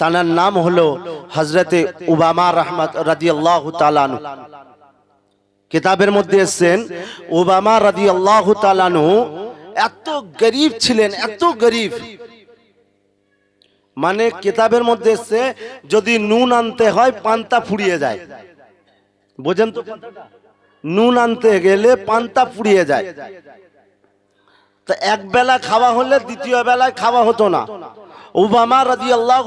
তানার নাম হলো হজরতে উবামা রহমত রাজি আল্লাহ তালানু কিতাবের মধ্যে এসছেন ওবামা রাজি আল্লাহ তালানু এত গরিব ছিলেন, এত গরিব। মানে কিতাবের মধ্যে এসছে, যদি নুন আনতে হয় পান্তা ফুরিয়ে যায়। বোঝেন তো নুন আনতে গেলে পান্তা ফুরিয়ে যায়। তা এক বেলা খাওয়া হলে দ্বিতীয় বেলায় খাওয়া হতো না। ওবামা রাজি আল্লাহ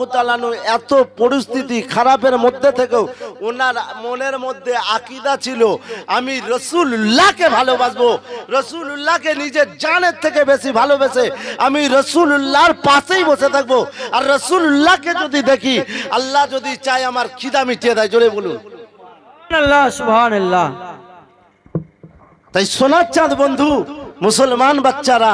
এত পরিস্থিতি খারাপের মধ্যে থেকেও ওনার মনের মধ্যে আকিদা ছিল আমি রসুল্লাহকে ভালোবাসবো রসুল্লাহকে নিজের জানের থেকে বেশি ভালোবেসে আমি রসুল্লাহর পাশেই বসে থাকব। আর রসুল্লাহকে যদি দেখি আল্লাহ যদি চায় আমার খিদা মিটিয়ে দেয় জোরে বলুন। আল্লাহ সুবহান আল্লাহ তাই সোনার চাঁদ বন্ধু মুসলমান বাচ্চারা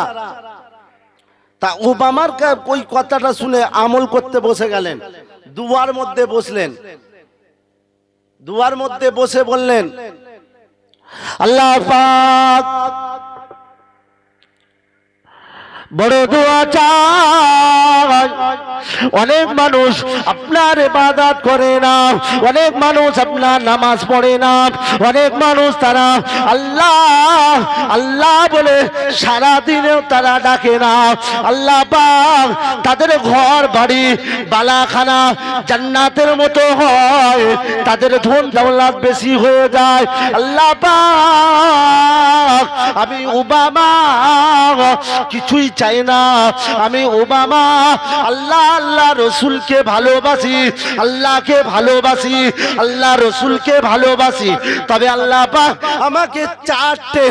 তা ওবামার ওই কথাটা শুনে আমল করতে বসে গেলেন। দুয়ার মধ্যে বসলেন। দুয়ার মধ্যে বসে বললেন, আল্লাহ পাক বড় দোয়া চাই। অনেক মানুষ আপনার ইবাদত করে না। অনেক মানুষ আপনার নামাজ পড়ে না। অনেক মানুষ তারা আল্লাহ আল্লাহ বলে সারা দিনেও তারা ডাকে না। আল্লাহ পাক তাদের ঘর বাড়ি, বালাখানা জান্নাতের মতো হয়। তাদের ধন দৌলত বেশি হয়ে যায়। আল্লাহ পাক, আমি ওবামা কিছুই চাই না। আমি ওবামা আল্লাহ আল্লাহ রসুলকে ভালোবাসি আল্লাহকে ভালোবাসি আল্লাহ রসুলকে ভালোবাসি। তবে আল্লাহ পাক আমাকে চারটে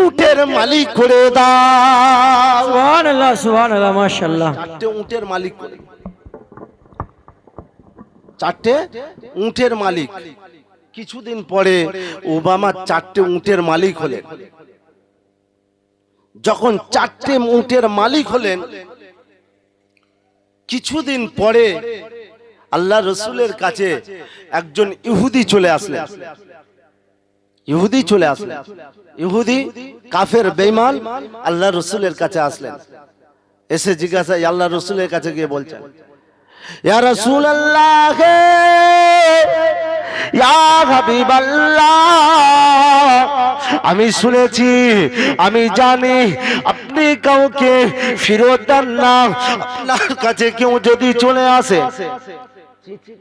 উটের মালিক করে দাও। সুবহান আল্লাহ মাশাআল্লাহ। চারটে উটের মালিক করে চারটে উটের মালিক। কিছুদিন পরে ওবামা চারটে উটের মালিক হলেন। যখন চারটে উটের মালিক হলেন, কিছুদিন পরে আল্লাহ রসুলের কাছে একজন ইহুদি চলে আসলেন। ইহুদি চলে আসলেন। ইহুদি কাফের, বেঈমান, আল্লাহ রসুলের কাছে আসলেন। এসে জিজ্ঞাসা আল্লাহ রসুলের কাছে গিয়ে বলছেন, ইয়া রাসূল আল্লাহ আমি শুনেছি, আমি জানি, আপনি কাউকে ফিরত দেন না। আপনার কাছে কেউ যদি চলে আসে।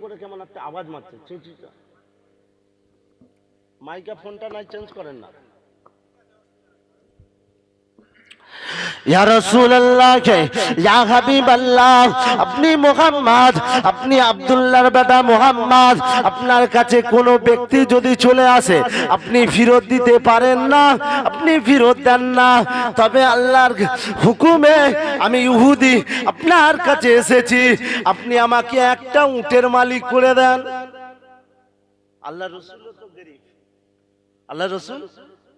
করে কেমন একটা আওয়াজ মারছে মাইকা ফোনটা নাই, চেঞ্জ করেন না ইয়া রাসূলুল্লাহ ইয়া হাবিবাল্লাহ আপনি মুহাম্মদ, আপনি আব্দুল্লাহর বেটা মুহাম্মদ, আপনার কাছে কোনো ব্যক্তি যদি চলে আসে, আপনি ফেরত দিতে পারেন না, আপনি ফেরত দেন না। তবে আল্লাহর হুকুমে আমি ইহুদি, আপনার কাছে এসেছি, আপনি আমাকে একটা উটের মালিক করে দেন। আল্লাহ রসুল আল্লাহ রসুল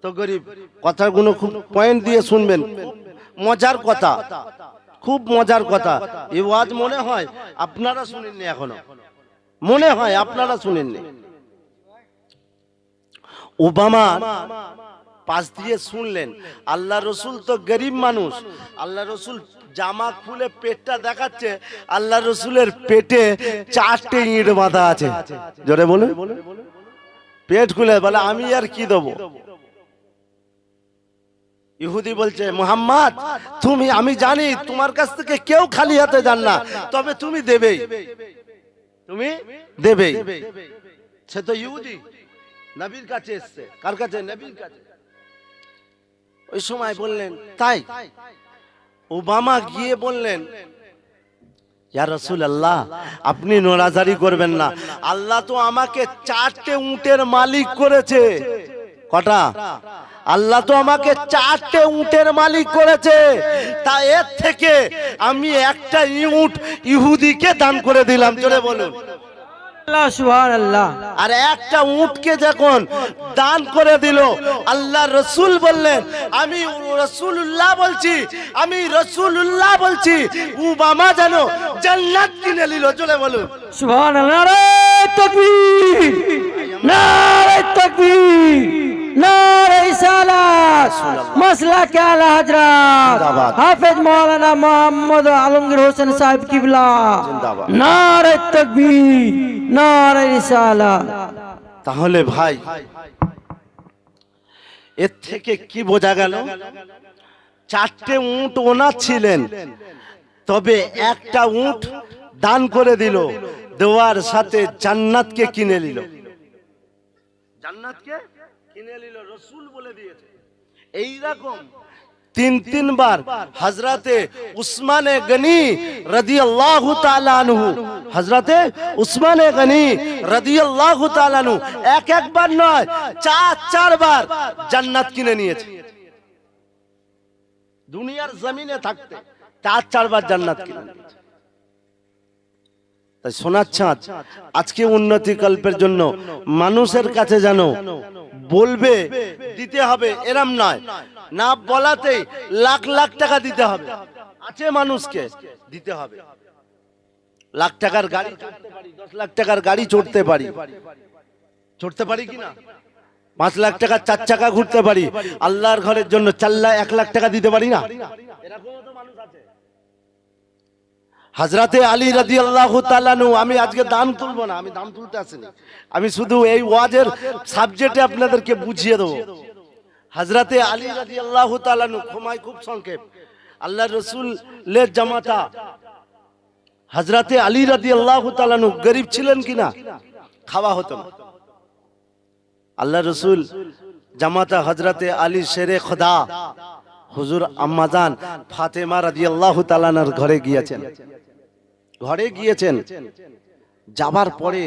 তো গরিব কথাগুলো খুব পয়েন্ট দিয়ে শুনবেন। মজার কথা, খুব মজার কথা। এই ওয়াজ মনে হয় আপনারা শুনেননি এখনও। মনে হয় আপনারা শুনেননি। ওবামা পাশ দিয়ে শুনলেন, আল্লাহ রসুল তো গরিব মানুষ। আল্লাহ রসুল জামা খুলে পেটটা দেখাচ্ছে, আল্লাহ রসুলের পেটে চারটে ইট বাঁধা আছে। জোরে বলুন। পেট খুলে বলে, আমি আর কি দেবো? ইহুদি বলছে, মোহাম্মদ, তুমি, আমি জানি তোমার কাছ থেকে কেউ খালি হাতে যান না, তবে তুমি দেবেই। তুমি দেবেই। সে তো ইহুদি। নবীর কাছে এসছে। কার কাছে? নবীর কাছে। ওই সময় বললেন, তাই? ওবামা গিয়ে বললেন আপনি নোড়াজারি করবেন না। আল্লাহ তো আমাকে চারটে উটের মালিক করেছে। কটা? আল্লাহ তো আমাকে চারটে উটের মালিক করেছে। তা এর থেকে আমি একটা উট ইহুদিকে দান করে দিলাম চলে বলুন। আর একটা উটকে যখন দান করে দিল আল্লাহ রসুল বললেন আমি রসুল্লাহ বলছি আমি রসুল্লাহ বলছি উবামা যেন জান্নাত কিনে নিল চলে বলুন। সুবহান আল্লাহ নারে তাকবীর নারে তাকবীর। আলা হাফেজ মোহাম্মদ আলমগীর হোসেন সাহেব কিবলা। নারে তাকবীর নারে ইসালাত তাহলে ভাই এর থেকে কি বোঝা গেল? চারটে উট ওনার ছিলেন তবে একটা উট দান করে দিল দেওয়ার সাথে জান্নাতকে কিনে নিল। জান্নাতকে? কিনে নিল রসুল বলে দিয়েছে। এই তিন তিনবার হজরতে উসমানে গনি রদি আল্লাহ তালানহু হজরতে উসমানে গনি রদি আল্লাহ তালানহু এক একবার নয় চার চারবার জান্নাত কিনে নিয়েছে। দুনিয়ার জমিনে থাকতে চার চারবার জান্নাত কিনে নিয়েছে। সোনার চাঁদ আজকে উন্নতি কল্পের জন্য মানুষের কাছে জানো বলবে, দিতে হবে, এরম নয়। না বলাতেই লাখ লাখ টাকা দিতে হবে। আছে মানুষকে দিতে হবে। লাখ টাকার গাড়ি, দশ লাখ টাকার গাড়ি চড়তে পারি। চড়তে পারি কি না? পাঁচ লাখ টাকা চার চাকা ঘুরতে পারি। আল্লাহর ঘরের জন্য চার লাখ, এক লাখ টাকা দিতে পারি না? এরকমও তো মানুষ আছে। হাজরাতে আলী রাজি আল্লাহ আমি আজকে দাম তুলবো না, আমি দাম তুলতে আসিনি। আমি শুধু এই ওয়াজের সাবজেক্টে আপনাদেরকে বুঝিয়ে দেবো। হাজরাতে আলী রাজি আল্লাহ তালানু ক্ষমায় খুব সংক্ষেপ। আল্লাহ রসুলের জামাতা হাজরাতে আলী রাজি আল্লাহ তালানু গরিব ছিলেন কিনা, খাওয়া হতো না। আল্লাহ রসুল জামাতা হজরতে আলী শেরে খোদা, হুজুর আম্মাজান ফাতেমা রাজি আল্লাহ তালানার ঘরে গিয়েছেন। ঘরে গিয়েছেন। যাবার পরে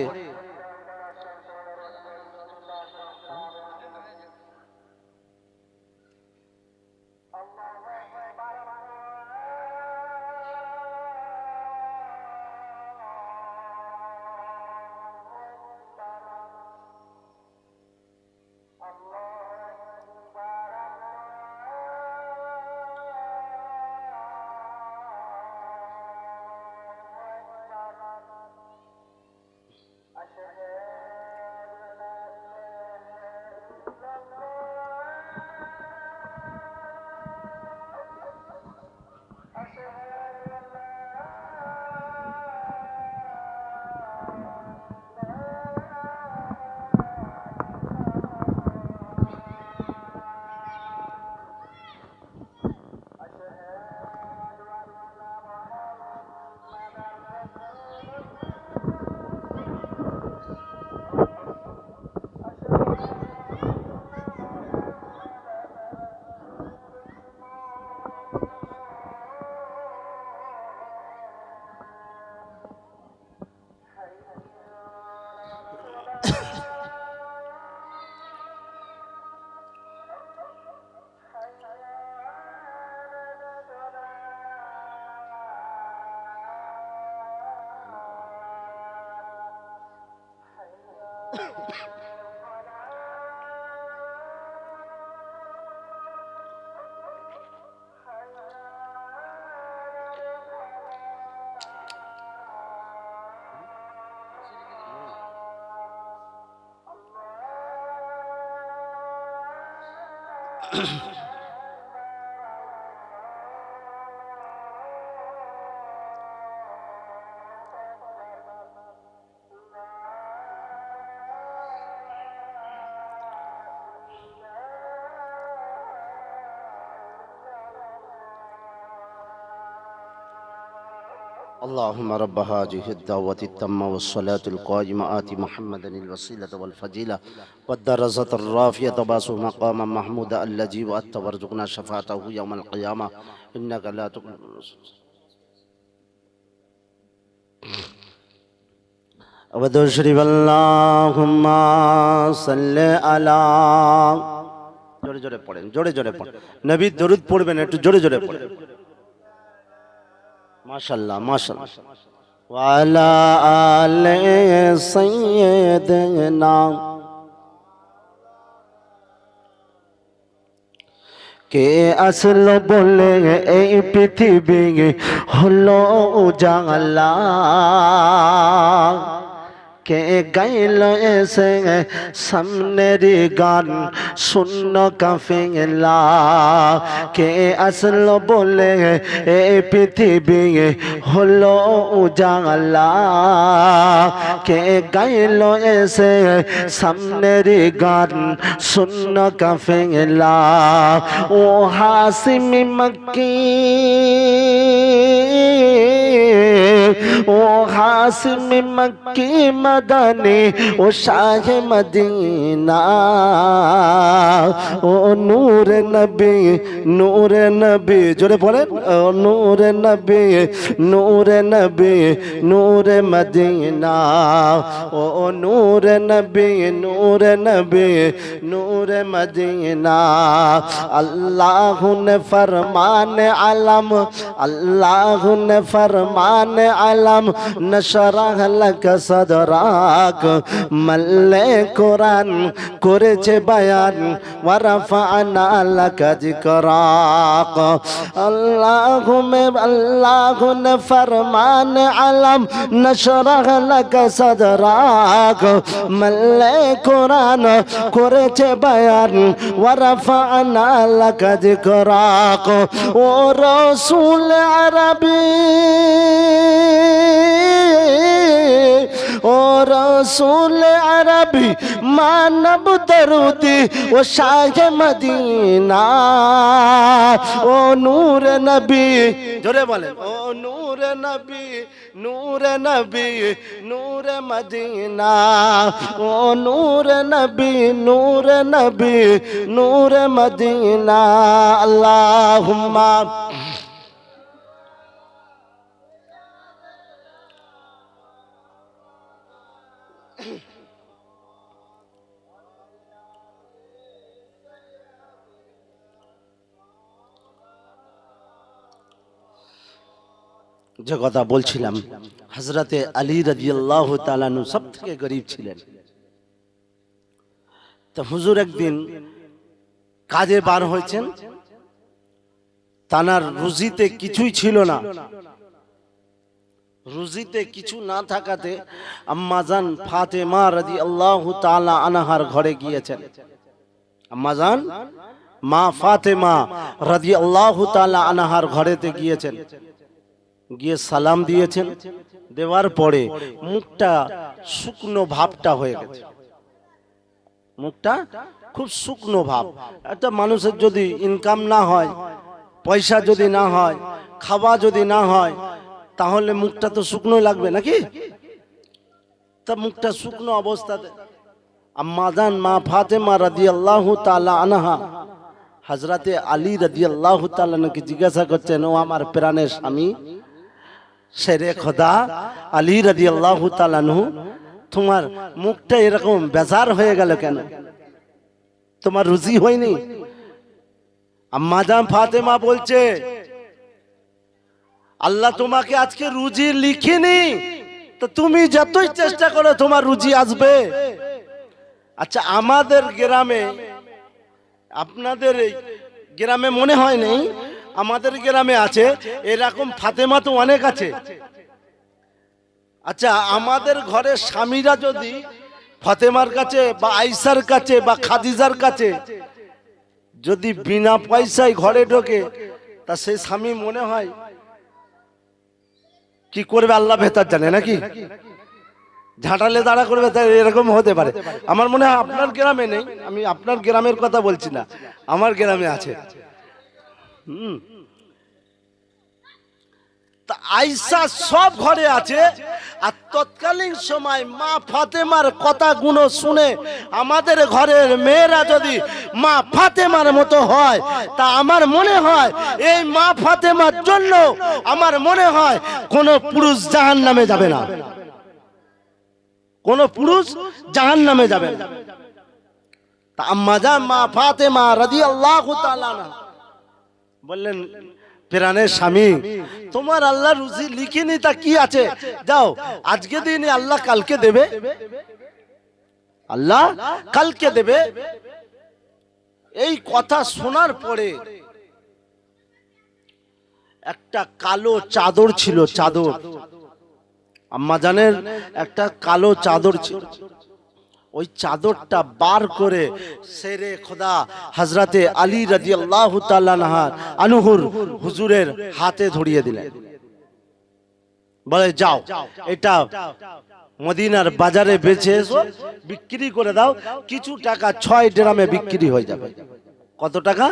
Mm-hmm. اللهم رب هذه الدعوة التامة والصلاة القائمة آت محمدا الوسيلة والفضيلة والدرجة الرافية باسه مقاما محمودا الذي وأت وارزقنا شفاعته يوم القيامة إنك لا تقبل أبدو شريف اللهم صل على জোরে জোরে পড়েন জোরে জোরে পড়েন নবী দরুদ পড়বেন একটু জোরে জোরে পড়েন মাশাল্লাহ মাশাল্লাহ ওয়ালা আলে সাইয়্যিদনা। কে আসল বলে এই পৃথিবী হলো জালা কে গাইল এসে সামনের গান শূন্য কাফেলা। কে আসলো বলে এ পৃথিবী হলো উজালা। কে গাইল এসে সামনের গান শূন্য কাফেলা। ও হাসিমি মক্কি। ও হাসিম মক্কি মদনে ও শাহ মদিনা ও নূর নবী নূর নবী জোরে বলেন ও নূর নবী নূর নবী নূর মদিনা ও নূর নবী নূর নবী নূর মদিনা আল্লাহ ফরমান আলম আল্লাহ ফরমান আলম নশরাহ লাকা সাদরাক। মাল্লে কোরআন করেছে বায়ান। লাকা যিকরাক আল্লাহুমে আল্লাহু নে ফরমান আলম নশরাহ লাকা সদরাক মল্লে কোরআন করেছে বায়ান ওয়ারাফানা লাকা যিকরাক ও রাসূল আরবী ও রসুল আরবি মানব দরুদি ও শাহ মদিনা, ও নূর নবী, জোরে বলেন, ও নূর নবী নূর নবী, নূর মদিনা, ও নূর নবী নূর নবী, নূর মদিনা, আল্লাহুম্মা। যে কথা বলছিলাম হজরতে আলী রাজিয়াল্লাহ তালানু সব থেকে গরিব ছিলেন। তো হুজুর একদিন কাজে বার হয়েছেন, তানার রুজিতে কিছুই ছিল না। রুজিতে কিছু না থাকাতে আম্মাজান ফাতেমা রাজি আল্লাহ তালা আনাহার ঘরে গিয়েছেন। আম্মাজান মা ফাতেমা রাজি আল্লাহ তালা আনাহার ঘরেতে গিয়েছেন। গিয়ে সালাম দিয়েছেন। দেওয়ার পরে মুখটা শুকনো ভাবটা হয়ে গেছে। মুখটা খুব শুকনো ভাব। একটা মানুষের যদি ইনকাম না হয়, পয়সা যদি না হয়, খাওয়া যদি না হয়, তাহলে মুখটা তো শুকনো লাগবে নাকি? তা মুখটা শুকনো অবস্থাতে আম্মাজান মা ফাতেমা রাদি আল্লাহ তালা আনাহা হাজরাতে আলী রাদি আল্লাহ তালাকে জিজ্ঞাসা করছেন, ও আমার প্রাণের স্বামী? শেরে খোদা আলী রাদি আল্লাহ তালানহু তোমার মুখটা এরকম বেজার হয়ে গেল কেন? তোমার রুজি হয়নি? আম্মাজান ফাতেমা বলছে, আল্লাহ তোমাকে আজকে রুজি লিখিনি। তো তুমি যতই চেষ্টা করো তোমার রুজি আসবে। আচ্ছা আমাদের গ্রামে, আপনাদের এই গ্রামে মনে হয় নেই আমাদের গ্রামে আছে, এরকম ফাতেমা তো অনেক আছে। আচ্ছা আমাদের ঘরে স্বামীরা যদি ফাতেমার কাছে বা আইসার কাছে বা খাদিজার কাছে যদি বিনা পয়সায় ঘরে ঢোকে, তা সেই স্বামী মনে হয় কি করবে আল্লাহ ভেতর জানে নাকি? ঝাঁটালে দাঁড়া করবে তাই এরকম হতে পারে। আমার মনে হয় আপনার গ্রামে নেই, আমি আপনার গ্রামের কথা বলছি না, আমার গ্রামে আছে। হুম। আইসা সব ঘরে আছে। আর তৎকালীন সময় মা ফাতেমার কথাগুলো শুনে আমাদের ঘরের মেয়েরা যদি মা ফাতেমার মতো হয়, তা আমার মনে হয় এই মা ফাতেমার জন্য আমার মনে হয় কোনো পুরুষ জাহান নামে যাবে না। কোন পুরুষ জাহান নামে যাবে না। তা আম্মাজা মা ফাতেমা রাজি আল্লাহ বললেন প্রাণের স্বামী। তোমার আল্লাহ রুজি লিখিনি, তা কি আছে? যাও, আজকে দিনে আল্লাহ কালকে দেবে। আল্লাহ কালকে দেবে। এই কথা শোনার পরে একটা কালো চাদর ছিল, চাদর। আম্মা জানের একটা কালো চাদর ছিল। ওই চাদরটা বার করে সেরে খোদা হজরতে আলী রাজি আল্লাহ আনুহুর হুজুরের হাতে ধরিয়ে দিলেন। বলে, যাও, এটা মদিনার বাজারে বেচে এসো, বিক্রি করে দাও, কিছু টাকা ছয় ড্রামে বিক্রি হয়ে যাবে। কত টাকা?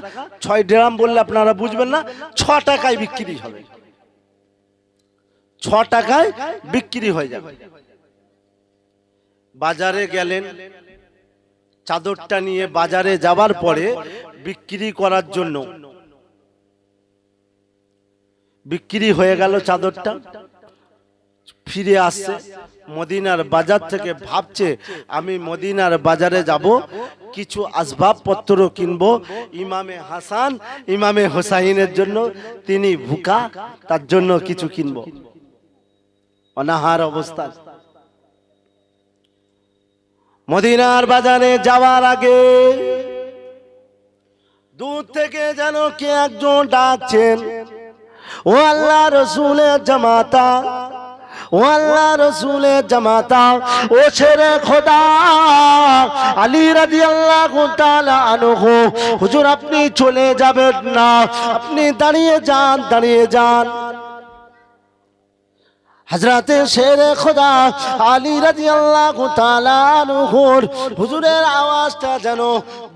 ছয় ড্রাম বললে আপনারা বুঝবেন না, ছ টাকায় বিক্রি হবে। ছ টাকায় বিক্রি হয়ে যাবে। বাজারে গেলেন। চাদরটা নিয়ে বাজারে যাবার পরে বিক্রি করার জন্য। বিক্রি হয়ে গেল চাদরটা। ফিরে আসছে। মদিনার বাজার থেকে ভাবছে, আমি মদিনার বাজারে যাব, কিছু আসবাবপত্র কিনবো। ইমামে হাসান, ইমামে হোসাইনের জন্য তিনি ভুকা, তার জন্য কিছু কিনবো। অনাহার অবস্থা। মদিনার বাজারে যাওয়ার আগে দূর থেকে যেন কে একজন ডাকছেন, ও আল্লাহ রসুলের জামাতা, ও আল্লাহ রসুলের জামাতা, ও ছেড়ে খোদা, আলী রাজি আল্লাহ আনহু, হুজুর আপনি চলে যাবেন না, আপনি দাঁড়িয়ে যান দাঁড়িয়ে যান। হজরতে শেরে খোদা আলী রাজি আল্লাহ হুজুরের আওয়াজটা যেন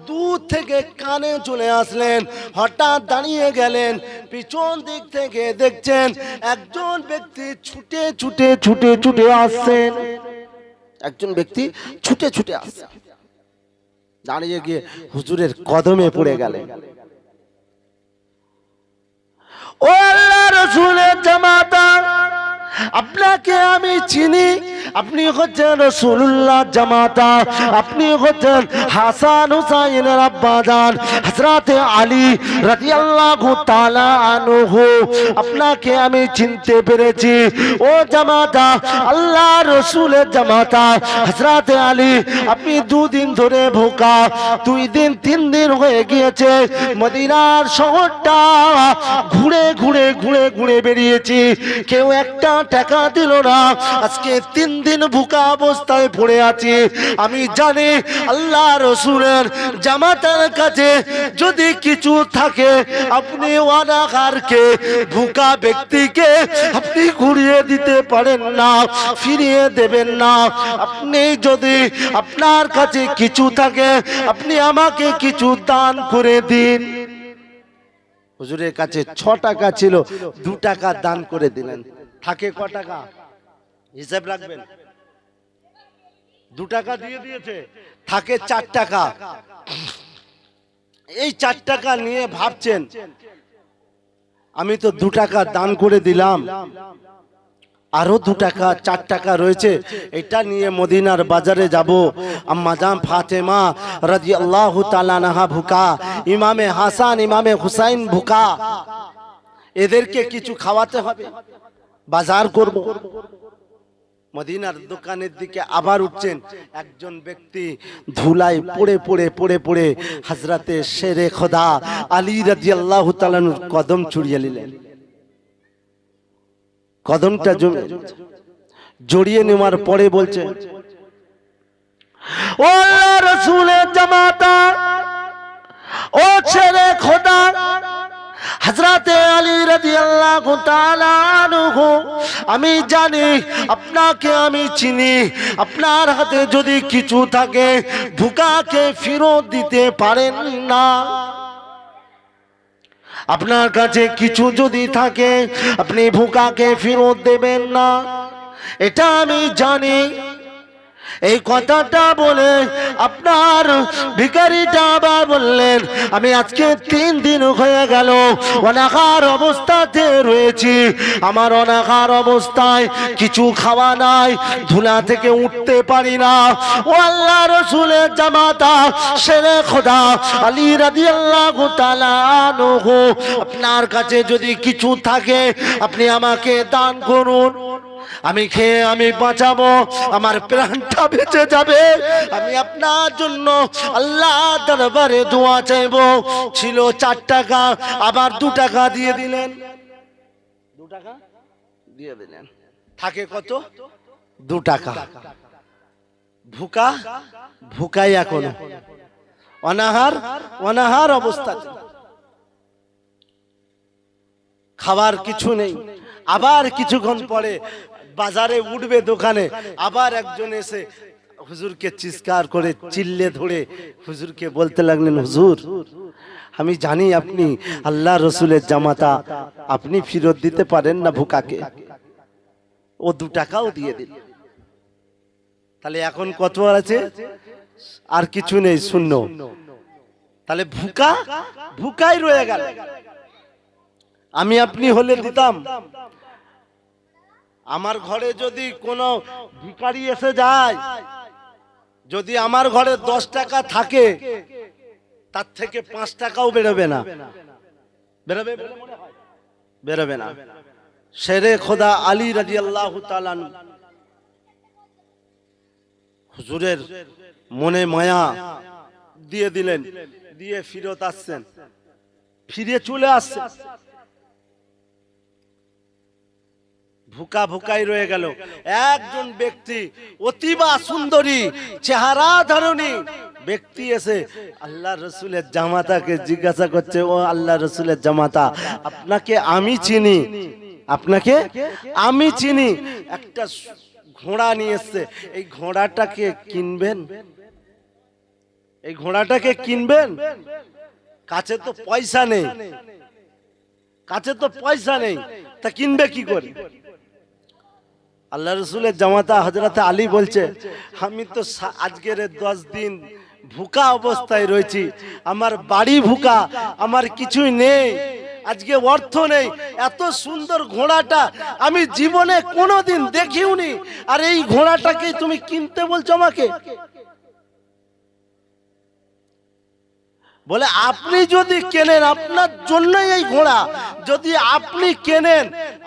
দূর থেকে কানে চলে আসলেন, হঠাৎ দাঁড়িয়ে গেলেন, পিছন দিক থেকে দেখছেন একজন ব্যক্তি ছুটে ছুটে ছুটে ছুটে আসছেন। একজন ব্যক্তি ছুটে ছুটে আসছেন দাঁড়িয়ে গিয়ে হুজুরের কদমে পড়ে গেলেন। আপনাকে আমি চিনি। আপনি হচ্ছেন রসুল্লাহ জামাতা আপনি হচ্ছেন হাসান হুসাইনের আব্বাজান হজরতে আলী রাদিয়াল্লাহু তাআলা আনহু। আপনাকে আমি চিনতে পেরেছি। ও জামাতা, আল্লাহ রসুলের জামাতা হজরতে আলী, আপনি দুদিন ধরে ভোকা, দুই দিন, তিন দিন হয়ে গিয়েছে। মদিনার শহরটা ঘুরে ঘুরে ঘুরে ঘুরে বেরিয়েছি। কেউ একটা টাকা দিল না। আজকে তিন দিন ভুকা অবস্থায় পড়ে আছি। আমি জানি আল্লাহ রসুলের জামাতার কাছে যদি কিছু থাকে, আপনি ওয়ানাকারকে ভুকা ব্যক্তিকে আপনি ঘুরিয়ে দিতে পারেন না, ফিরিয়ে দেবেন না। আপনি যদি আপনার কাছে কিছু থাকে, আপনি আমাকে কিছু দান করে দিন। হুজুরের কাছে ছ টাকা ছিল, দু টাকা দান করে দিলেন। থাকে ক টাকা? হিসাব রাখবেন দু টাকা দিয়ে দিয়েছে। থাকে চার টাকা। এই চার টাকা নিয়ে ভাবছেন, আমি তো দু টাকা দান করে দিলাম। আরও দু টাকা, চার টাকা রয়েছে। এটা নিয়ে মদিনার বাজারে যাব। আম্মাজাম ফাতেমা রাজি আল্লাহ তালানাহা ভুকা, ইমামে হাসান, ইমামে হুসাইন ভুকা। এদেরকে কিছু খাওয়াতে হবে। বাজার করব। মদিনার দোকানের দিকে আবার উঠছেন। একজন ব্যক্তি ধুলায় পড়ে পড়ে পড়ে পড়ে হাজরাতে শেরে খোদা আলী রাজি আল্লাহ কদম চুড়িয়ে নিলেন। কদমটা জড়িয়ে নেওয়ার পরে বলছে, ও রসুলের জামাতা, ও ছেলে খোদা হজরতে আলী তাআলা আনহু, আমি জানি, আপনাকে আমি চিনি। আপনার হাতে যদি কিছু থাকে ভুকাকে ফেরত দিতে পারেন না। আপনার কাছে কিছু যদি থাকে, আপনি ভুকাকে ফেরত দেবেন না। এটা আমি জানি। এই কথাটা বলে আপনার ভিকারিটা আবার বললেন, আমি আজকে তিন দিন হয়ে গেল, অনাহার অবস্থাতে রয়েছি। আমার অনাহার অবস্থায় কিছু খাওয়া নাই, ধুলা থেকে উঠতে পারি না। ও আল্লাহ রসুলের জামাতা সেরে খোদা, আলী রাদি আল্লাহ আপনার কাছে যদি কিছু থাকে, আপনি আমাকে দান করুন। আমি খেয়ে আমি বাঁচাবো, আমার প্রাণটা বেঁচে যাবে। আমি আপনার জন্য আল্লাহ দরবারে দোয়া চাইব। ছিল চার টাকা, আবার দু টাকা দিয়ে দিলেন। দু টাকা? দিয়ে দিলেন। থাকে কত? দু টাকা। ভুকা? ভুকাই এখনও। অনাহার? অনাহার অবস্থা। খাবার কিছু নেই। আবার কিছুক্ষণ পরে বাজারে উঠবে দোকানে, আবার একজন এসে, হুজুরকে চিৎকার করে চিল্লে ধরে হুজুরকে বলতে লাগলেন, হুজুর, আমি জানি আপনি আল্লাহ রসুলের জামাতা, আপনি ফেরত দিতে পারেন না ভুকাকে। ও দু টাকাও দিয়ে দিল। তাহলে এখন কত আছে? আর কিছু নেই, শূন্য। তাহলে ভুকা, ভুকাই রয়ে গেল। আমি আপনি হলে দিতাম। আমার ঘরে যদি কোনো ভিখারি এসে যায়, যদি আমার ঘরে দশ টাকা থাকে, তার থেকে পাঁচ টাকাও বেরোবে না। বেরোবে? বেরোবে না। শেরে খোদা আলী রাজি আল্লাহ হুজুরের মনে মায়া দিয়ে দিলেন, দিয়ে ফিরত আসছেন। ফিরে চলে আসছেন। ভুকা ভুকাই রয়ে গেল। একজন ব্যক্তি অতিবা সুন্দরী, চেহারা ধরনী ব্যক্তি এসে আল্লাহ রসুলের জামাতাকে জিজ্ঞাসা করছে, ও আল্লাহ রসুলের জামাতা, আপনাকে আমি চিনি? আপনাকে? আমি চিনি। একটা ঘোড়া নিয়ে এসছে। এই ঘোড়াটাকে কিনবেন? এই ঘোড়াটাকে কিনবেন? কাছে তো পয়সা নেই। কাছে তো পয়সা নেই। তা কিনবে কি করে? আল্লাহ রসুলের জামাতা হজরত আলী বলছে, আমি তো আজকের দশ দিন ভুকা অবস্থায় রয়েছি। আমার বাড়ি ভুকা, আমার কিছুই নেই। আজকে অর্থ নেই। এত সুন্দর ঘোড়াটা আমি জীবনে কোনো কোনোদিন দেখিওনি আর এই ঘোড়াটাকে তুমি কিনতে বলছো আমাকে? বলে, আপনি যদি কেনেন, আপনার জন্যই এই ঘোড়া। যদি আপনি কেনেন,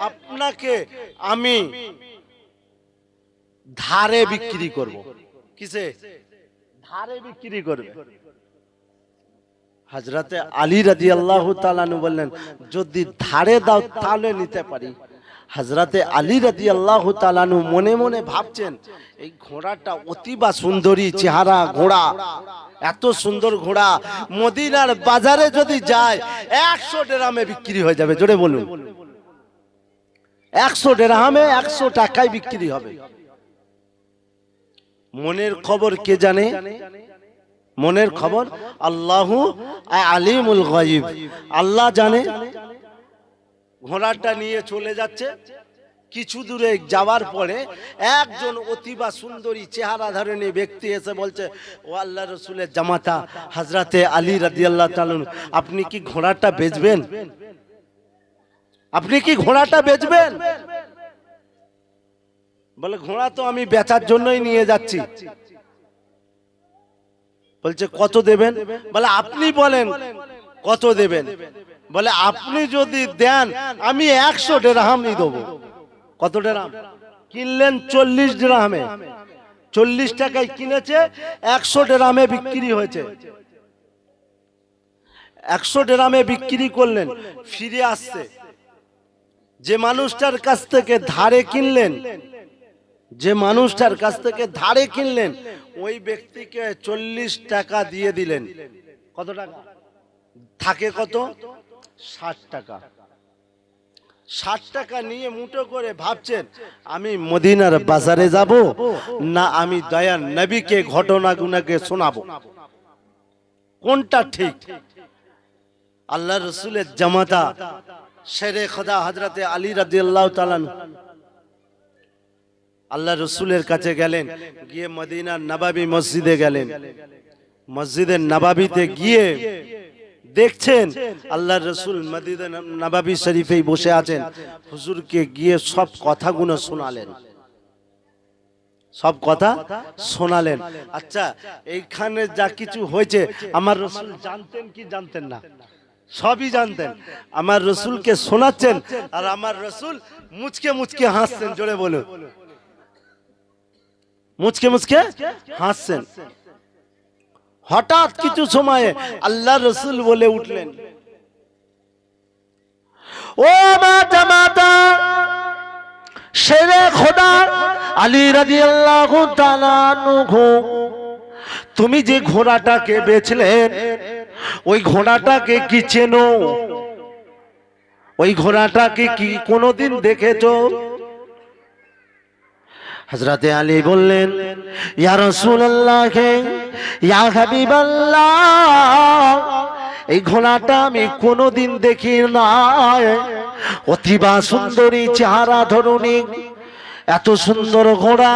আপনাকে আমি ধারে বিক্রি করব। কিসে? ধারে বিক্রি করবে। হজরতে আলী রাজি আল্লাহ তালানু বললেন যদি ধারে দাও তাহলে নিতে পারি। হজরতে আলী রাজি আল্লাহ তালানু মনে মনে ভাবছেন এই ঘোড়াটা অতিবা সুন্দরী চেহারা ঘোড়া এত সুন্দর ঘোড়া মদিনার বাজারে যদি যায় একশো ডেরামে বিক্রি হয়ে যাবে। জোরে বলুন। একশো ডেরামে একশো টাকায় বিক্রি হবে। মনের খবর কে জানে? মনের খবর? আল্লাহ আলিমুল গাইব আল্লাহ জানে। ঘোড়াটা নিয়ে চলে যাচ্ছে। কিছু দূরে যাওয়ার পরে একজন অতিবা সুন্দরী চেহারা ধারণী ব্যক্তি এসে বলছে, ও আল্লাহ রসুলের জামাতা হাজরাতে আলী রাদি আল্লাহ আপনি কি ঘোড়াটা বেচবেন? আপনি কি ঘোড়াটা বেচবেন? বলে, ঘোড়া তো আমি বেচার জন্যই নিয়ে যাচ্ছি। বলছে, কত দেবেন? বলে, আপনি বলেন, কত দেবেন? বলে, আপনি যদি দেন, আমি একশো ডেরাহামই দেবো। কত ডেরাম কিনলেন চল্লিশ ডেরামে চল্লিশ টাকায় কিনেছে, একশো ডেরামে বিক্রি হয়েছে। একশো ডেরামে বিক্রি করলেন, ফিরে আসছে। যে মানুষটার কাছ থেকে ধারে কিনলেন যে মানুষটার কাছ থেকে ধারে কিনলেন, ওই ব্যক্তিকে চল্লিশ টাকা দিয়ে দিলেন। কত টাকা? থাকে কত? ষাট টাকা। ষাট টাকা নিয়ে মুঠো করে ভাবছেন, আমি মদিনার বাজারে যাব না আমি দয়ার নবীকে ঘটনাগুনাকে শোনাবো? কোনটা ঠিক? আল্লাহ রসুলের জামাতা শেরে খোদা হজরতে আলী রাজি আল্লাহ আল্লাহ রসুলের কাছে গেলেন, গিয়ে মদিনার নবাবী মসজিদে গেলেন। মসজিদের নবাবিতে গিয়ে দেখছেন আল্লাহ রসুল মদিনা নবাবী শরীফেই বসে আছেন। হুজুরকে গিয়ে সব কথাগুলো শোনালেন। সব কথা শোনালেন। আচ্ছা এইখানে যা কিছু হয়েছে, আমার রসুল জানতেন কি জানতেন না? সবই জানতেন। আমার রসুলকে শোনাচ্ছেন আর আমার রসুল মুচকে মুচকে হাসছেন, জোরে বলুন। মুচকে মুচকে হাসছেন। হঠাৎ কিছু সময়ে আল্লাহ রসুল বলে উঠলেন, ও শেরে খোদা, আলী রাজি আল্লাহ তুমি যে ঘোড়াটাকে বেচলেন ওই ঘোড়াটাকে কি চেনো? ওই ঘোড়াটাকে কি কোনোদিন দেখেছ? হজরতে আলী বললেন এই ঘোড়াটা আমি কোনোদিন দেখি নাই। অতিবা সুন্দরী চেহারা ধরুনি, এত সুন্দর ঘোড়া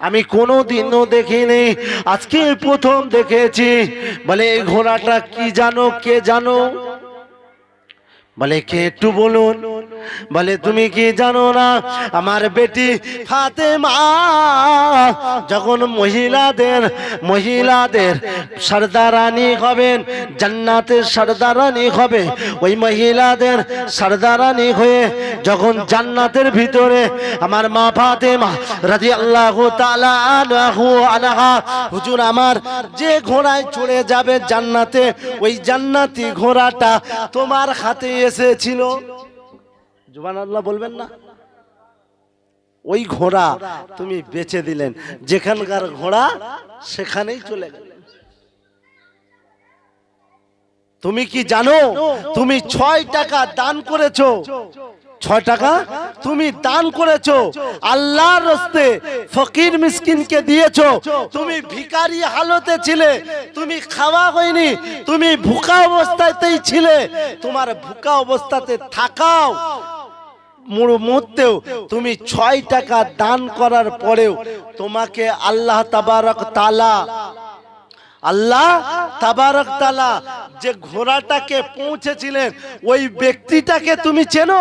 আমি কোনোদিনও দেখিনি। আজকে প্রথম দেখেছি। বলে, এই ঘোড়াটা কি জানো, কে জানো? বলে, কে একটু বলুন। বলে, তুমি কি জানো না, আমার বেটি ফাতেমা যখন মহিলাদের মহিলাদের সর্দারানি হবেন, জান্নাতের সর্দারানি হবে, ওই মহিলাদের সর্দারানি হয়ে যখন জান্নাতের ভিতরে আমার মা ফাতেমা রাজি আল্লাহ আনহা, হুজুর আমার যে ঘোড়ায় চড়ে যাবে জান্নাতে, ওই জান্নাতি ঘোড়াটা তোমার হাতে এসেছিল? জুবান আল্লাহ বলবেন না? ওই ঘোড়া তুমি বেচে দিলেন। যেখানকার ঘোড়া, সেখানেই চলে গেলেন। তুমি কি জানো? তুমি ছয় টাকা দান করেছ। ছয় টাকা? তুমি দান করেছ। আল্লাহর রস্তে ফকির মিসকিনকে দিয়েছ। তুমি ভিখারি হালতে ছিলে। তুমি খাওয়া হয়নি। তুমি ভুকা অবস্থাতেই ছিলে। তোমার ভুকা অবস্থাতে থাকাও মুহূর্তেও তুমি ছয় টাকা দান করার পরেও তোমাকে আল্লাহ তাবারক তালা আল্লাহ তাবারক তালা যে ঘোড়াটাকে পৌঁছেছিলেন, ওই ব্যক্তিটাকে তুমি চেনো?